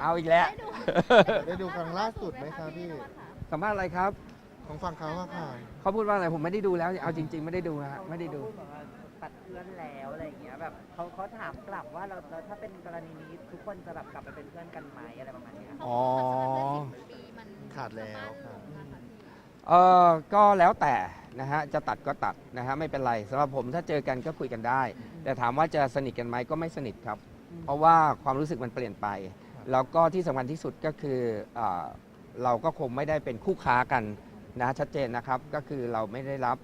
เอาอีกแล้วได้ดูครั้งล่าสุดไหมครับพี่ สัมภาษณ์อะไรครับ ของฝั่งเขาอะค่ะ เขาพูดว่าอะไรผมไม่ได้ดูแล้ว เอาจริง ๆ ไม่ได้ดูฮะไม่ได้ดูพูแบบว่าตัดเพื่อนแล้วอะไรอย่างเงี้ยแบบเขาเขาถามกลับว่าเราเราถ้าเป็นกรณีนี้ทุกคนจะแบบกลับไปเป็นเพื่อนกันไหมอะไรประมาณเนี้ย อ๋อ ขาดแล้วค่ะ เออก็แล้วแต่นะฮะจะตัดก็ตัดนะฮะไม่เป็นไรสำหรับผมถ้าเจอกันก็คุยกันได้ แต่ถามว่าจะสนิทกันไหมก็ไม่สนิทครับ เพราะว่าความรู้สึกมันเปลี่ยนไป แล้วก็ที่สำคัญที่สุดก็คืออเราก็คงไม่ได้เป็นคู่ค้ากันนะชัดเจนนะครับ ก็คือเราไม่ได้รับ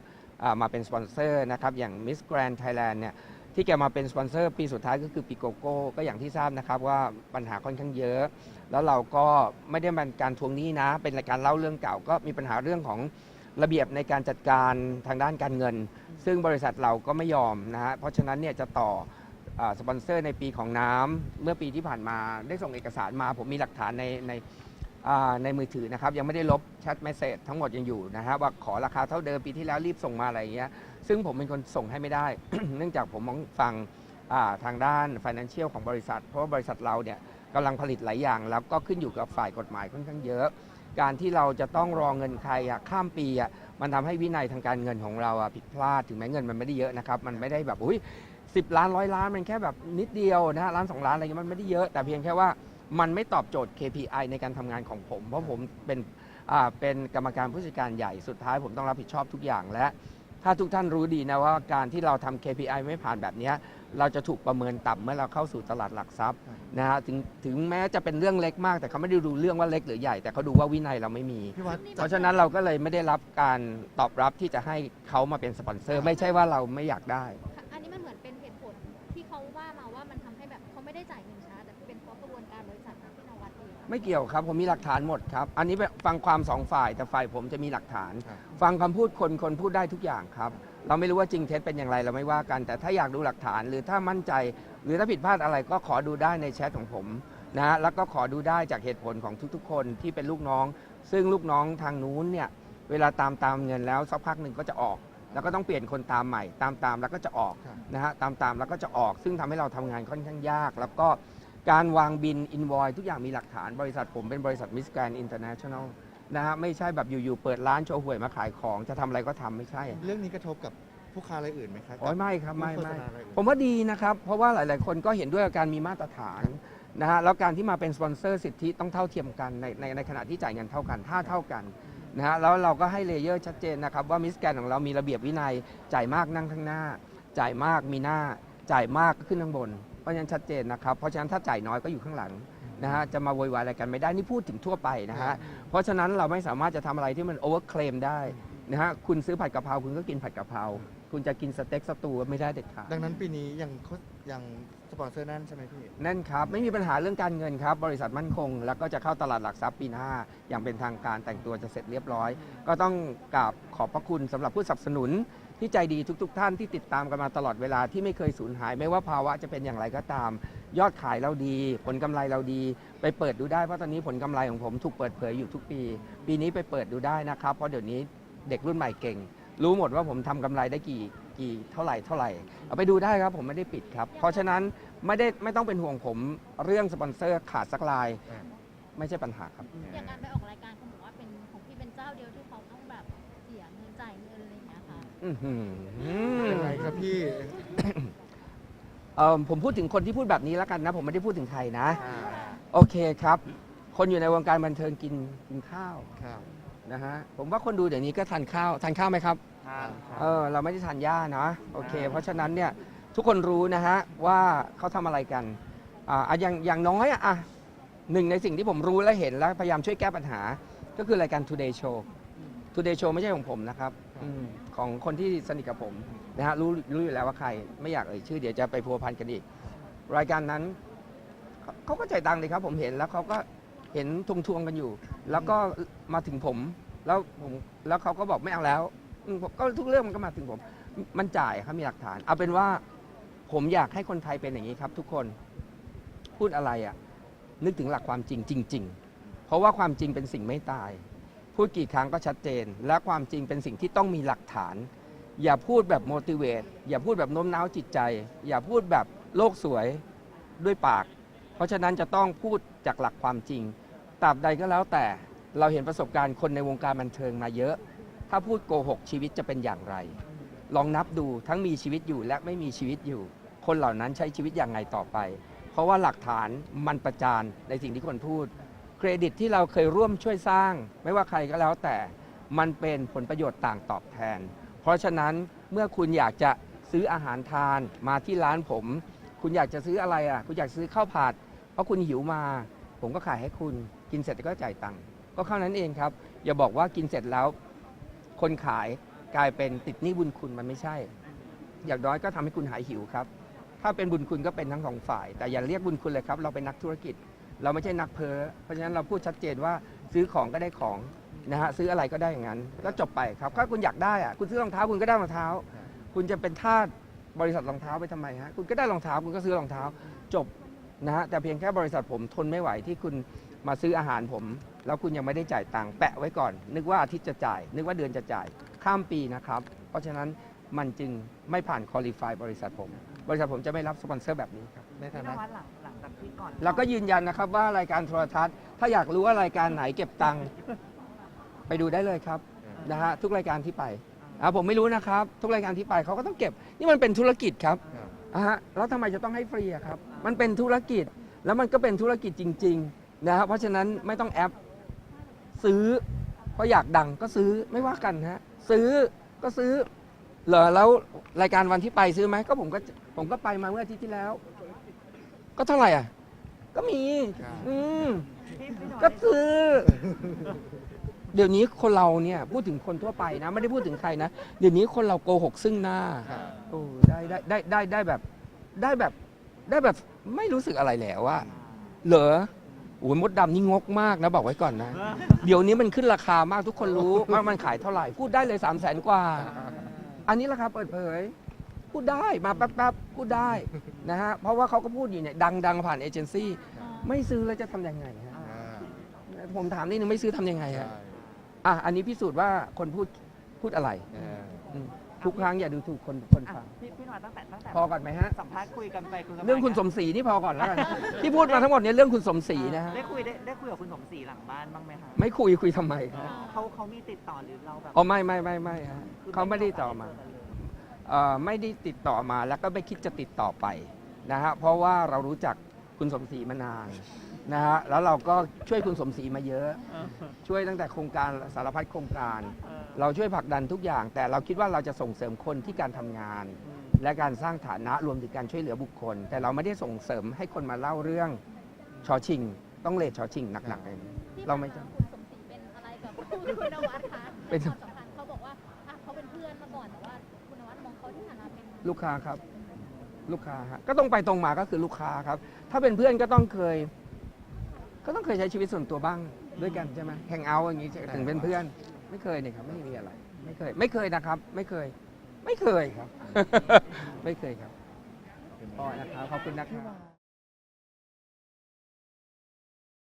อ่ามาเป็นสปอนเซอร์นะครับ อย่าง Miss Grand Thailand เนี่ยที่แกมาเป็นสปอนเซอร์ปีสุดท้ายก็คือปีโกโก้ก็อย่างที่ทราบนะครับว่าปัญหาค่อนข้างเยอะ แล้วเราก็ไม่ได้เป็นการทวงหนี้นะ เป็นรายการเล่าเรื่องเก่าก็มีปัญหาเรื่องของระเบียบในการจัดการทางด้านการเงิน ซึ่งบริษัทเราก็ไม่ยอมนะฮะเพราะฉะนั้นเนี่ยจะต่อ สปอนเซอร์ในปีของน้ำเมื่อปีที่ผ่านมาได้ส่งเอกสารมา ผมมีหลักฐานในในในมือถือนะครับ ยังไม่ได้ลบแชทเมสเซจทั้งหมดยังอยู่นะฮะว่าขอราคาเท่าเดิมปีที่แล้วรีบส่งมาอะไรอย่างเงี้ยซึ่งผมเป็นคนส่งให้ไม่ได้ เนื่องจากผมมองฟังทางด้าน Financial ของบริษัท เพราะว่าบริษัทเราเนี่ยกำลังผลิตหลายอย่าง แล้วก็ขึ้นอยู่กับฝ่ายกฎหมายค่อนข้างเยอะ การที่เราจะต้องรอเงินใครอะข้ามปีอะมันทำให้วินัยทางการเงินของเราอะผิดพลาดถึงแม้เงินมันไม่ได้เยอะนะครับมันไม่ได้แบบอุ้ย สิบล้านร้อยล้านมันแค่แบบนิดเดียวนะฮะล้านสองล้านอะไรเงี้ยมันไม่ได้เยอะ แต่เพียงแค่ว่ามันไม่ตอบโจทย์ KPI ในการทำงานของผม เพราะผมเป็นอ่าเป็นกรรมการผู้จัดการใหญ่สุดท้ายผมต้องรับผิดชอบทุกอย่างและ ถ้าทุกท่านรู้ดีนะว่าการที่เราทำ KPI ไม่ผ่านแบบเนี้ยเราจะถูกประเมินต่ำเมื่อเราเข้าสู่ตลาดหลักทรัพย์นะฮะถึงถึงแม้จะเป็นเรื่องเล็กมาก แต่เขาไม่ได้ดูเรื่องว่าเล็กหรือใหญ่แต่เขาดูว่าวินัยเราไม่มี พี่วัด เพราะฉะนั้นเราก็เลยไม่ได้รับการตอบรับที่จะให้เขามาเป็นสปอนเซอร์ ไม่ใช่ว่าเราไม่อยากได้ ไม่เกี่ยวครับผมมีหลักฐานหมดครับ อันนี้ฟังความสองฝ่ายแต่ฝ่ายผมจะมีหลักฐาน ครับ ฟังคำพูดคนคนพูดได้ทุกอย่างครับ เราไม่รู้ว่าจริงเท็จเป็นอย่างไรเราไม่ว่ากัน แต่ถ้าอยากดูหลักฐานหรือถ้ามั่นใจ หรือถ้าผิดพลาดอะไรก็ขอดูได้ในแชทของผมนะฮะแล้วก็ขอดูได้จากเหตุผลของทุกๆ คนที่เป็นลูกน้อง ซึ่งลูกน้องทางนู้นเนี่ยเวลาตามตามเงินแล้วสักพักหนึ่งก็จะออก แล้วก็ต้องเปลี่ยนคนตามใหม่ ตามตามแล้วก็จะออกครับนะฮะตามตามแล้วก็จะออกซึ่งทำให้เราทำงานค่อนข้างยาก แล้วก็ การวางบินอินวอยทุกอย่างมีหลักฐานบริษัทผมเป็นบริษัทมิสแกรนอินเตอร์เนชั่นแนลนะฮะไม่ใช่แบบอยู่ๆเปิดร้านโชว์หวยมาขายของจะทำอะไรก็ทำไม่ใช่ เรื่องนี้กระทบกับผู้ค้ารายอื่นไหมครับ โอ้ยไม่ครับไม่โฆษไม่ณารายอื่นผมว่าดีนะครับ เพราะว่าหลายๆ คนก็เห็นด้วยกับการมีมาตรฐานนะฮะแล้วการที่มาเป็นสปอนเซอร์สิทธิต้องเท่าเทียมกันในในในขณะที่จ่ายเงินเท่ากันถ้าเท่ากันนะฮะแล้วเราก็ให้เลเยอร์ชัดเจนนะครับ ว่ามิสแกนของเรามีระเบียบวินัย จ่ายมากนั่งข้างหน้า จ่ายมากมีหน้า จ่ายมากก็ขึ้นข้างบนเพ ราะฉะนั้นชัดเจนนะครับ เพราะฉะนั้นถ้าจ่ายน้อยก็อยู่ข้างหลังนะฮะจะมาโวยวายอะไรกันไม่ได้นี่พูดถึงทั่วไปนะฮะเพราะฉะนั้นเราไม่สามารถจะทำอะไรที่มันโอเวอร์เคลมได้นะฮะคุณซื้อผัดกะเพราคุณก็กินผัดกะเพราคุณจะกินสเต็กสตูไม่ได้เด็ดขาดดังนั้นปีนี้ยังโฆษยังสปอนเซอร์แนั่นใช่ไหมพี่นั่นครับ ไม่มีปัญหาเรื่องการเงินครับ บริษัทมั่นคง แล้วก็จะเข้าตลาดหลักทรัพย์ปีหน้า อย่างเป็นทางการแต่งตัวจะเสร็จเรียบร้อย ก็ต้องกราบขอบพระคุณสำหรับผู้สนับสนุน ที่ใจดีทุก ๆ ท่านที่ติดตามกันมาตลอดเวลาที่ไม่เคยสูญหาย ไม่ว่าภาวะจะเป็นอย่างไรก็ตาม ยอดขายเราดี ผลกำไรเราดี ไปเปิดดูได้เพราะตอนนี้ผลกำไรของผมถูกเปิดเผยอยู่ทุกปี ปีนี้ไปเปิดดูได้นะครับ เพราะเดี๋ยวนี้เด็กรุ่นใหม่เก่ง รู้หมดว่าผมทำกำไรได้กี่กี่เท่าไหร่เท่าไหร่เอาไปดูได้ครับผมไม่ได้ปิดครับ เพราะฉะนั้นไม่ได้ไม่ต้องเป็นห่วงผมเรื่องสปอนเซอร์ขาดสักลายอ่าไม่ใช่ปัญหาครับอย่างการไปออกรายการ อย่างเงี้ยค่ะอื้อหือยังไงครับพี่ เออผมพูดถึงคนที่พูดแบบนี้แล้วกันนะ ผมไม่ได้พูดถึงใครนะ อ่าโอเคครับ คนอยู่ในวงการบันเทิงกินกินข้าวครับนะฮะผมว่าคนดูเดี๋ยวนี้ก็ทานข้าวทานข้าวไหมครับ ทานคเอรับอเราไม่ได้ทานหญ้านะโอเค เพราะฉะนั้นเนี่ยทุกคนรู้นะฮะว่าเขาทำอะไรกันอ่าอะอย่างอย่างน้อยอะอะหนึ่งในสิ่งที่ผมรู้และเห็นและพยายามช่วยแก้ปัญหา ก็คือรายการ Today Show Today Show ไม่ใช่ของผมนะครับอืมของคนที่สนิทกับผมนะฮะรู้รู้อยู่แล้วว่าใคร ไม่อยากเอ่ยชื่อเดี๋ยวจะไปพัวพันกันอีก รายการนั้นเขาเขาก็จ่ายตังค์เลยครับ ผมเห็นแล้วเขาก็เห็นทวงทวงๆกันอยู่ แล้วก็มาถึงผมแล้วผมแล้วเขาก็บอกไม่เอาแล้วอืมผมก็ทุกเรื่องมันก็มาถึงผม มันจ่ายครับมีหลักฐาน เอาเป็นว่าผมอยากให้คนไทยเป็นอย่างนี้ครับ ทุกคนพูดอะไรอะ่ะ นึกถึงหลักความจริงจริง ๆ เพราะว่าความจริงเป็นสิ่งไม่ตาย พูดกี่ครั้งก็ชัดเจน และความจริงเป็นสิ่งที่ต้องมีหลักฐาน อย่าพูดแบบ motivate อย่าพูดแบบโน้มน้าวจิตใจ อย่าพูดแบบโลกสวยด้วยปาก เพราะฉะนั้นจะต้องพูดจากหลักความจริงตราบใดก็แล้วแต่เราเห็นประสบการณ์คนในวงการบันเทิงมาเยอะ ถ้าพูดโกหกชีวิตจะเป็นอย่างไร ลองนับดูทั้งมีชีวิตอยู่และไม่มีชีวิตอยู่ คนเหล่านั้นใช้ชีวิตอย่างไรต่อไป เพราะว่าหลักฐานมันประจานในสิ่งที่คนพูด เครดิตที่เราเคยร่วมช่วยสร้าง ไม่ว่าใครก็แล้วแต่มันเป็นผลประโยชน์ต่างตอบแทน เพราะฉะนั้นเมื่อคุณอยากจะซื้ออาหารทานมาที่ร้านผม คุณอยากจะซื้ออะไรอะ คุณอยากซื้อข้าวผัด เพราะคุณหิวมา ผมก็ขายให้คุณกินเสร็จก็จ่ายตังค์ก็เท่านั้นเองครับ อย่าบอกว่ากินเสร็จแล้ว คนขายกลายเป็นติดหนี้บุญคุณมันไม่ใช่ อย่างน้อยก็ทำให้คุณหายหิวครับ ถ้าเป็นบุญคุณก็เป็นทั้งสองฝ่าย แต่อย่าเรียกบุญคุณเลยครับ เราเป็นนักธุรกิจ เราไม่ใช่นักเพ้อเพราะฉะนั้นเราพูดชัดเจนว่าซื้อของก็ได้ของนะฮะซื้ออะไรก็ได้อย่างนั้น ก็จบไปครับถ้าคุณอยากได้อะคุณซื้อรองเท้าคุณก็ได้รองเท้า คุณจะเป็นทาสบริษัทรองเท้าไปทำไมฮะคุณก็ได้รองเท้าคุณก็ซื้อรองเท้า จบนะฮะแต่เพียงแค่บริษัทผมทนไม่ไหวที่คุณมาซื้ออาหารผม แล้วคุณยังไม่ได้จ่ายตังค์แปะไว้ก่อน นึกว่าอาทิตย์จะจ่าย นึกว่าเดือนจะจ่ายข้ามปีนะครับ เพราะฉะนั้นมันจึงไม่ผ่านคอลี่ฟายบริษัทผม บริษัทผมจะไม่รับสปอนเซอร์แบบนี้ครับในฐานะ วัดหลังหลังจากที่ก่อนเราก็ยืนยันนะครับว่ารายการโทรทัศน์ ถ้าอยากรู้ว่ารายการไหนเก็บตังค์ไปดูได้เลยครับนะฮะทุกรายการที่ไปอ่าผมไม่รู้นะครับ ทุกรายการที่ไปเขาก็ต้องเก็บ นี่มันเป็นธุรกิจครับอะฮะแล้วทำไมจะต้องให้ฟรีอะครับ มันเป็นธุรกิจแล้วมันก็เป็นธุรกิจจริงๆนะครับเพราะฉะนั้นไม่ต้องแอปซื้อเพราะอยากดังก็ซื้อไม่ว่ากันฮะซื้อก็ซื้อเหรอแล้วรายการวันที่ไปซื้อไหมก็ผมก็ผมก็ไปมาเมื่ออาทิตย์ที่แล้ว ก็เท่าไหร่อะ ก็มีครับอืมพี่พี่หน่อยก็ซื้อ เดี๋ยวนี้คนเราเนี่ยพูดถึงคนทั่วไปนะ ไม่ได้พูดถึงใครนะ เดี๋ยวนี้คนเราโกหกซึ่งหน้าครับโอ้ได้ได้ได้ได้ได้แบบ ได้แบบ ได้แบบไม่รู้สึกอะไรแล้วว่าเหรอโอ้ยมดดำนี่งกมากนะบอกไว้ก่อนนะ เดี๋ยวนี้มันขึ้นราคามากทุกคนรู้ว่ามันขายเท่าไหร่ พูดได้เลย3ามแสนกว่า อันนี้ราคาเปิดเผย พูดได้มาแป๊บๆพูดได้นะฮะเพราะว่าเขาก็พูดอยู่เนี่ยดังดังผ่านเอเจนซี่ไม่ซื้อแล้วจะทำยังไงฮะอ่าผมถามนิดนึงไม่ซื้อทำยังไงใช่ฮะอะอันนี้พิสูจน์ว่าคนพูดพูดอะไรเอออืมทุกครั้งอย่าดูถูกคนคนอะฟังพี่พี่หน่อยตั้งแต่ตั้งแต่พอก่อนไหมฮะ สัมภาษณ์คุยกันไปคุยกันมาเรื่องคุณสมศรีนี่พอก่อนแล้วกัน ที่พูดมาทั้งหมดเนี่ยเรื่องคุณสมศรีนะฮะได้คุยได้ได้คุยกับคุณสมศรีหลังบ้านบ้างไหมคะไม่คุยคุยทำไมครับเขาเขามีติดต่อหรือเราแบบอ๋อไม่ไม่ไม่ไม่ฮะคือเขาไม่ได้ติดต่อมา เไม่ได้ติดต่อมาแล้วก็ไม่คิดจะติดต่อไปนะฮะเพราะว่าเรารู้จักคุณสมศรีมานานนะฮะแล้วเราก็ช่วยคุณสมศรีมาเยอะ ช่วยตั้งแต่โครงการสารพัดโครงการเออเราช่วยผลักดันทุกอย่าง แต่เราคิดว่าเราจะส่งเสริมคนที่การทำงานอืมและการสร้างฐานะรวมถึงการช่วยเหลือบุคคล แต่เราไม่ได้ส่งเสริมให้คนมาเล่าเรื่องชอชิง ต้องเลทชอชิงหนักๆเลยที่เราไม่ผ่นคุณสมศรีเป็นอะไรกับคุณนวัดคะเป็นความสัมพันธ์เขาบอกว่าอะเขาเป็นเพื่อนมาก่อนแต่ว่า คุณนวัดมองเขาที่ฐานะเป็นลูกค้าครับ ลูกค้าฮะก็ต้องไปตรงมาก็คือลูกค้าครับ ถ้าเป็นเพื่อนก็ต้องเคย ก็ต้องเคยใช้ชีวิตส่วนตัวบ้างด้วยกันใช่ไหมแข่งเอาท์อย่างนี้ถึงเป็นเพื่อน ไม่เคยนี่ครับ ไม่มีอะไร ไม่เคย ไม่เคยนะครับ ไม่เคย ไม่เคยครับ ไม่เคยครับพอนะครับขอบคุณนะครับ